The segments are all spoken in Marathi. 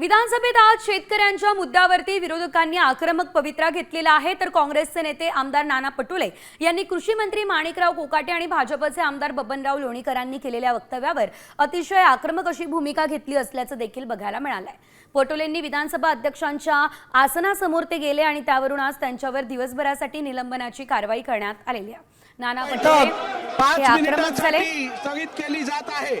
विधानसभेत आज शेतकऱ्यांच्या मुद्द्यावरती विरोधकांनी आक्रमक पवित्रा घेतलेला आहे. तर काँग्रेसचे नेते आमदार नाना पटोले यांनी कृषी मंत्री माणिकराव कोकाटे आणि भाजपचे आमदार बबनराव लोणीकरांनी केलेल्या वक्तव्यावर अतिशय आक्रमक अशी भूमिका घेतली असल्याचं देखील बघायला मिळालंय. पटोलेंनी विधानसभा अध्यक्षांच्या आसनासमोर ते गेले आणि त्यावरून आज त्यांच्यावर दिवसभरासाठी निलंबनाची कारवाई करण्यात आलेली आहे. नाना पटोले हे आक्रमक झाले. केली जात आहे.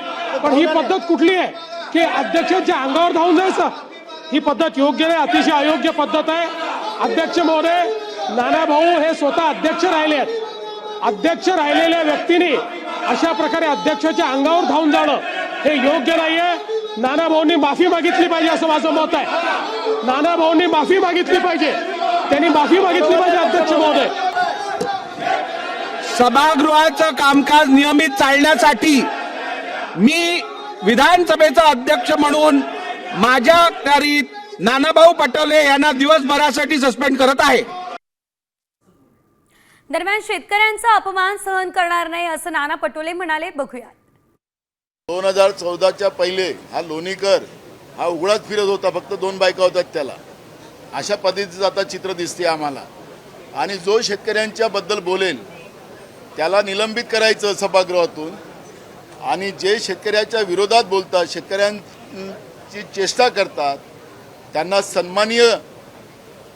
पण ही पद्धत कुठली आहे? की अध्यक्षांच्या अंगावर धावून जायचं ही पद्धत योग्य नाही अतिशय अयोग्य पद्धत आहे. अध्यक्ष महोदय नाना भाऊ हे स्वतः अध्यक्ष राहिले आहेत. अध्यक्ष राहिलेल्या व्यक्तीने अशा प्रकारे अध्यक्षाच्या अंगावर धावून जाणं हे योग्य नाहीये. नाना भाऊंनी माफी मागितली पाहिजे असं माझं मत आहे. नाना भाऊंनी माफी मागितली पाहिजे. त्यांनी माफी मागितली पाहिजे अध्यक्ष महोदय. सभागृहाचं कामकाज नियमित चालण्यासाठी मी विधानसभेचा अध्यक्ष म्हणून माझ्या करीत नानाभाऊ पटोले यांना दिवसभरासाठी सस्पेंड करत आहे. दरम्यान शेतकऱ्यांचा अपमान सहन करणार नाही असं नाना पटोले म्हणाले. बघूया दोन हजार चौदाच्या पहिले हा लोणीकर हा उघडाच फिरत होता फक्त दोन बायका होत्यात त्याला. अशा पद्धतीचं आता चित्र दिसते आम्हाला. आणि जो शेतकऱ्यांच्या बद्दल बोलेल त्याला निलंबित करायचं सभागृहातून. आणि जे शेतकऱ्याच्या विरोधात बोलतात शेतकऱ्यांची चेष्टा करतात त्यांना सन्मानीय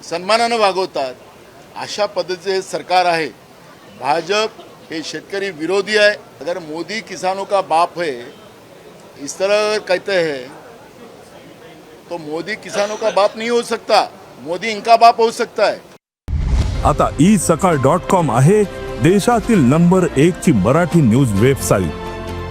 सन्मानानं वागवतात अशा पद्धतीचे हे सरकार आहे. भाजप हे शेतकरी विरोधी आहे. अगर मोदी किसानों का बाप है इस तरह कहते हैं तो मोदी किसानों का बाप नहीं हो सकता। मोदी इनका बाप हो सकता है। आता ई सकाळ डॉट कॉम आहे देशातील नंबर एक ची मराठी न्यूज वेबसाईट